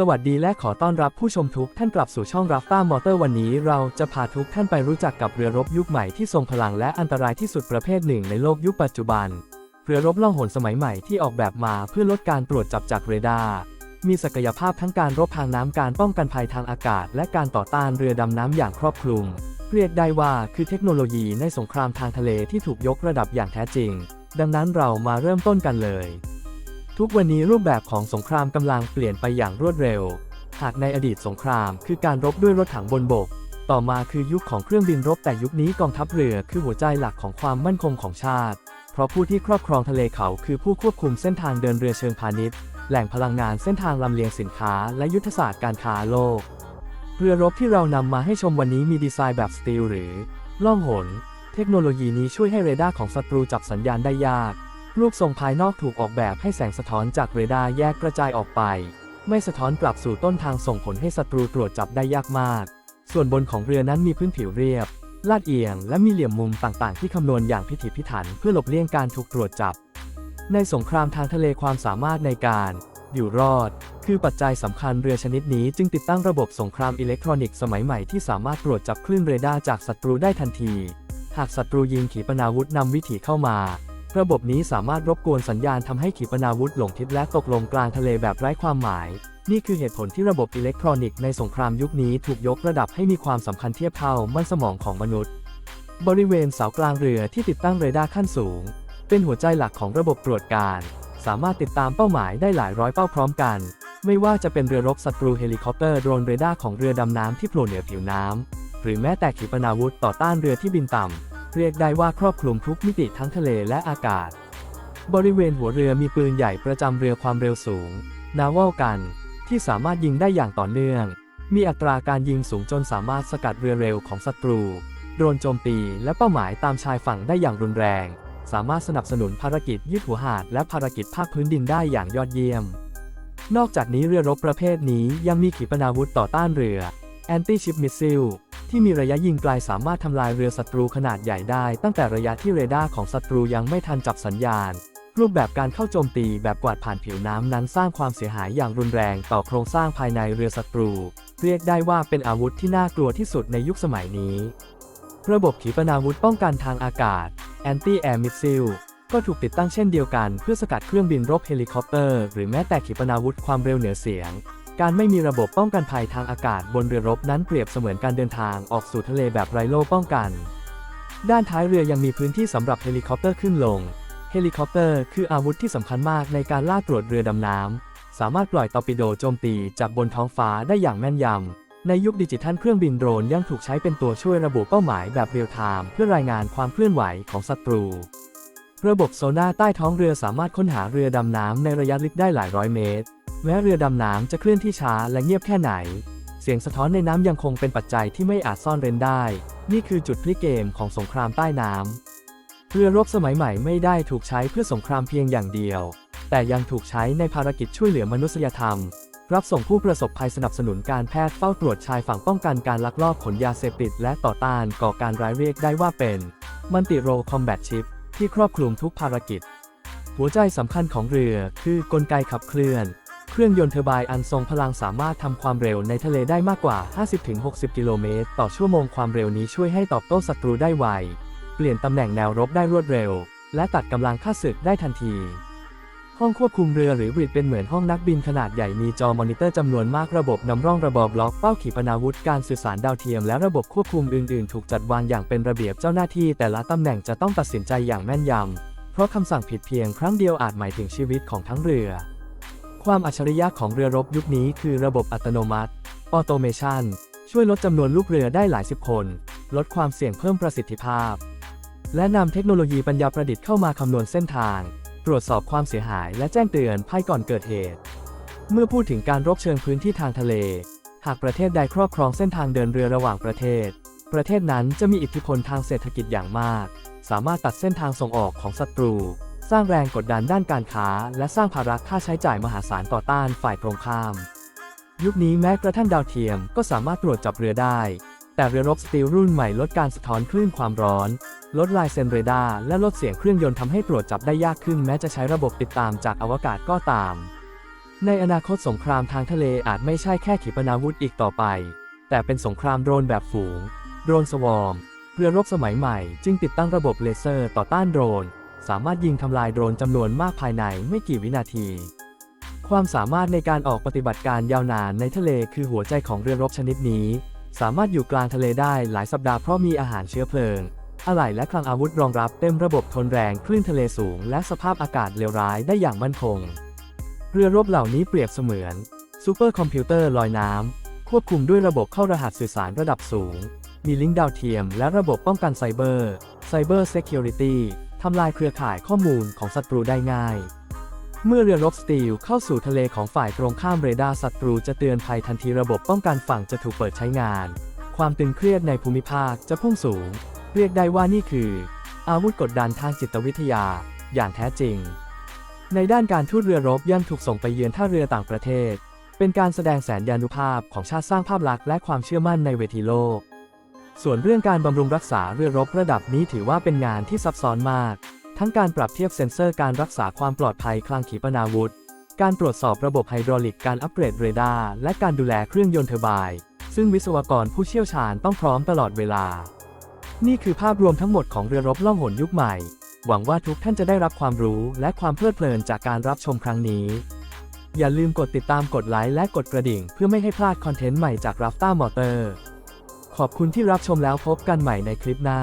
สวัสดีและขอต้อนรับผู้ชมทุกท่านกลับสู่ช่องรับต้ามอเตอร์วันนี้เราจะพาทุกท่านไปรู้จักกับเรือรบยุคใหม่ที่ทรงพลังและอันตรายที่สุดประเภทหนึ่งในโลกยุคปัจจุบัน เรือรบล่องหนสมัยใหม่ที่ออกแบบมาเพื่อลดการตรวจจับจากเรดาร์มีศักยภาพทั้งการรบทางน้ำการป้องกันภัยทางอากาศ และการต่อต้านเรือดำน้ำอย่างครอบคลุม เรียกได้ว่าคือเทคโนโลยีในสงครามทางทะเลที่ถูกยกระดับอย่างแท้จริง ดังนั้นเรามาเริ่มต้นกันเลย ทุกวันนี้รูปแบบของสงครามกำลังเปลี่ยนไปอย่างรวดเร็ว หากในอดีตสงครามคือการรบด้วยรถถังบนบก ต่อมาคือยุคของเครื่องบินรบแต่ยุคนี้กองทัพเรือคือหัวใจหลักของความมั่นคงของชาติ เพราะผู้ที่ครอบครองทะเลเขาคือผู้ควบคุมเส้นทางเดินเรือเชิงพาณิชย์ แหล่งพลังงานเส้นทางลำเลียงสินค้า และยุทธศาสตร์การค้าโลก เรือรบที่เรานำมาให้ชมวันนี้มีดีไซน์แบบสตีลหรือล่องหน เทคโนโลยีนี้ช่วยให้เรดาร์ของศัตรูจับสัญญาณได้ยาก รูปทรงภายนอกถูกออกแบบให้แสงสะท้อนจากเรดาร์แยกกระจายออกไป ไม่สะท้อนกลับสู่ต้นทางส่งผลให้ศัตรูตรวจจับได้ยากมาก ส่วนบนของเรือนั้นมีพื้นผิวเรียบ ลาดเอียง และมีเหลี่ยมมุมต่างๆ ที่คำนวณอย่างพิถีพิถันเพื่อหลบเลี่ยงการถูกตรวจจับ ในสงครามทางทะเลความสามารถในการอยู่รอด คือปัจจัยสำคัญเรือชนิดนี้จึงติดตั้งระบบสงครามอิเล็กทรอนิกส์สมัยใหม่ที่สามารถตรวจจับคลื่นเรดาร์จากศัตรูได้ทันที หากศัตรูยิงขีปนาวุธนำวิถีเข้ามา ระบบนี้สามารถรบกวนสัญญาณทำให้ขีปนาวุธหลงทิศและตกลงกลางทะเลแบบไร้ความหมาย นี่คือเหตุผลที่ระบบอิเล็กทรอนิกส์ในสงครามยุคนี้ถูกยกระดับให้มีความสำคัญเทียบเท่ามันสมองของมนุษย์ บริเวณเสากลางเรือที่ติดตั้งเรดาร์ขั้นสูง เป็นหัวใจหลักของระบบตรวจการ สามารถติดตามเป้าหมายได้หลายร้อยเป้าพร้อมกัน ไม่ว่าจะเป็นเรือรบศัตรูเฮลิคอปเตอร์โดรนเรดาร์ของเรือดำน้ำที่โผล่เหนือผิวน้ำหรือแม้แต่ขีปนาวุธต่อต้านเรือที่บินต่ำ เรียกได้ว่าครอบคลุมทุกมิติทั้งทะเลและอากาศ บริเวณหัวเรือมีปืนใหญ่ประจำเรือความเร็วสูง นาวลกัน ที่สามารถยิงได้อย่างต่อเนื่อง มีอัตราการยิงสูงจนสามารถสกัดเรือเร็วของศัตรู โดนโจมตีและเป้าหมายตามชายฝั่งได้อย่างรุนแรง สามารถสนับสนุนภารกิจยืดหัวหาดและภารกิจภาคพื้นดินได้อย่างยอดเยี่ยม นอกจากนี้เรือรบประเภทนี้ยังมีขีปนาวุธต่อต้านเรือ Anti-Ship Missile ที่มีระยะยิงไกลสามารถทำลายเรือศัตรูขนาดใหญ่ได้ ตั้งแต่ระยะที่เรดาร์ของศัตรูยังไม่ทันจับสัญญาณ รูปแบบการเข้าโจมตีแบบกวาดผ่านผิวน้ำนั้นสร้างความเสียหายอย่างรุนแรงต่อโครงสร้างภายในเรือศัตรู เรียกได้ว่าเป็นอาวุธที่น่ากลัวที่สุดในยุคสมัยนี้ ระบบขีปนาวุธป้องกันทางอากาศ Anti-Air Missile ก็ถูกติดตั้งเช่นเดียวกันเพื่อสกัดเครื่องบินรบเฮลิคอปเตอร์ หรือแม้แต่ขีปนาวุธความเร็วเหนือเสียง การไม่มีระบบป้องกันภัยทางอากาศบนเรือรบนั้นเปรียบเสมือนการเดินทางออกสู่ทะเลแบบไร้โล่ป้องกัน ด้านท้ายเรือยังมีพื้นที่สำหรับเฮลิคอปเตอร์ขึ้นลง เฮลิคอปเตอร์คืออาวุธที่สำคัญมากในการล่าตรวจเรือดำน้ำ สามารถปล่อยตอร์ปิโดโจมตีจากบนท้องฟ้าได้อย่างแม่นยำ ในยุคดิจิทัลเครื่องบินโดรนยังถูกใช้เป็นตัวช่วยระบุเป้าหมายแบบเรียลไทม์เพื่อรายงานความเคลื่อนไหวของศัตรู ระบบโซน่าใต้ท้องเรือสามารถค้นหาเรือดำน้ำในระยะลึกได้หลายร้อยเมตร แม้เรือดำน้ำจะเคลื่อนที่ช้าและเงียบแค่ไหน เสียงสะท้อนในน้ำยังคงเป็นปัจจัยที่ไม่อาจซ่อนเร้นได้ นี่คือจุดพลิกเกมของสงครามใต้น้ำเรือรบสมัยใหม่ไม่ได้ถูกใช้เพื่อสงครามเพียงอย่างเดียว แต่ยังถูกใช้ในภารกิจช่วยเหลือมนุษยธรรม รับส่งผู้ประสบภัยสนับสนุนการแพทย์เฝ้าตรวจชายฝั่งป้องกันการลักลอบขนยาเสพติดและต่อต้านก่อการร้ายเรียกได้ว่าเป็นมันติโรคอมแบทชิพที่ครอบคลุมทุกภารกิจ หัวใจสำคัญของเรือคือกลไกขับเคลื่อน เครื่องยนต์เทอร์ไบน์อันทรงพลังสามารถทำความเร็วในทะเลได้มากกว่า 50-60 กิโลเมตร ต่อชั่วโมงความเร็วนี้ช่วยให้ตอบโต้ศัตรูได้ไว เปลี่ยนตำแหน่งแนวรบได้รวดเร็ว และตัดกำลังค่าศึกได้ทันที ห้องควบคุมเรือหรือบริดเป็นเหมือนห้องนักบินขนาดใหญ่มีจอมอนิเตอร์จำนวนมากระบบนำร่องระบอบล็อกเป้าขีปนาวุธการสื่อสารดาวเทียมและระบบควบคุมอื่นๆ ถูกจัดวางอย่างเป็นระเบียบเจ้าหน้าที่แต่ละตำแหน่งจะต้องตัดสินใจอย่างแม่นยำเพราะคำสั่งผิดเพียงครั้งเดียวอาจหมายถึงชีวิตของทั้งเรือ ความอัจฉริยะของเรือรบยุคนี้คือระบบอัตโนมัติ Automation ช่วยลดจำนวนลูกเรือได้หลายสิบคน ลดความเสี่ยงเพิ่มประสิทธิภาพ และนำเทคโนโลยีปัญญาประดิษฐ์เข้ามาคำนวณเส้นทาง ตรวจสอบความเสียหายและแจ้งเตือนภัยก่อนเกิดเหตุ เมื่อพูดถึงการรบเชิงพื้นที่ทางทะเล หากประเทศใดครอบครองเส้นทางเดินเรือระหว่างประเทศ ประเทศนั้นจะมีอิทธิพลทางเศรษฐกิจอย่างมาก สามารถตัดเส้นทางส่งออกของศัตรู สร้างแรงกดดันด้านการค้า และสร้างภาระค่าใช้จ่ายมหาศาลต่อต้านฝ่ายตรงข้าม ยุคนี้แม้กระทั่งดาวเทียมก็สามารถตรวจจับเรือได้ แต่เรือรบสตีลรุ่นใหม่ลดการสะท้อนคลื่นความร้อน ลดลายเซนเรดาร์และลดเสียงเครื่องยนต์ทำให้ตรวจจับได้ยากขึ้นแม้จะใช้ระบบติดตามจากอวกาศก็ตาม ในอนาคตสงครามทางทะเลอาจไม่ใช่แค่ขีปนาวุธอีกต่อไป แต่เป็นสงครามโดรนแบบฝูง โดรนสวอมเรือรบสมัยใหม่ จึงติดตั้งระบบเลเซอร์ต่อต้านโดรน สามารถยิงทำลายโดรนจำนวนมากภายในไม่กี่วินาที ความสามารถในการออกปฏิบัติการยาวนานในทะเลคือหัวใจของเรือรบชนิดนี้ สามารถอยู่กลางทะเลได้หลายสัปดาห์เพราะมีอาหารเชื้อเพลิง อะไหล่และคลังอาวุธรองรับเต็มระบบทนแรงคลื่นทะเลสูง และสภาพอากาศเลวร้ายได้อย่างมั่นคง เรือรบเหล่านี้เปรียบเสมือนซูเปอร์คอมพิวเตอร์ลอยน้ำควบคุมด้วยระบบเข้ารหัสสื่อสารระดับสูง มีลิงก์ดาวเทียม และระบบป้องกันไซเบอร์ไซเบอร์เซ u r i t y ทำลายเครือข่ายข้อมูลของศัตรูได้ง่าย เมื่อเรือรบสตีลเข้าสู่ทะเลของฝ่ายตรงข้ามเรดาร์ศัตรูจะเตือนภัยทันทีระบบป้องกันฝั่งจะถูกเปิดใช้งาน ความตึงเครียดในภูมิภาคจะพุ่งสูง เรียกได้ว่านี่คือ อาวุธกดดันทางจิตวิทยา อย่างแท้จริง ในด้านการทูตเรือรบยังถูกส่งไปเยือนท่าเรือต่างประเทศ เป็นการแสดงแสนยานุภาพของชาติสร้างภาพลักษณ์และความเชื่อมั่นในเวทีโลก ส่วนเรื่องการบำรุงรักษาเรือรบระดับนี้ถือว่าเป็นงานที่ซับซ้อนมาก ทั้งการปรับเทียบเซ็นเซอร์การรักษาความปลอดภัยคลังขีปนาวุธ การตรวจสอบระบบไฮดรอลิกการอัปเกรดเรดาร์และการดูแลเครื่องยนต์เทอร์ไบน์ซึ่งวิศวกรผู้เชี่ยวชาญต้องพร้อมตลอดเวลา นี่คือภาพรวมทั้งหมดของเรือรบล่องหนยุคใหม่ หวังว่าทุกท่านจะได้รับความรู้และความเพลิดเพลินจากการรับชมครั้งนี้ อย่าลืมกดติดตามกดไลค์และกดกระดิ่ง เพื่อไม่ให้พลาดคอนเทนต์ใหม่จาก Rafta Motor ขอบคุณที่รับชมแล้วพบกันใหม่ในคลิปหน้า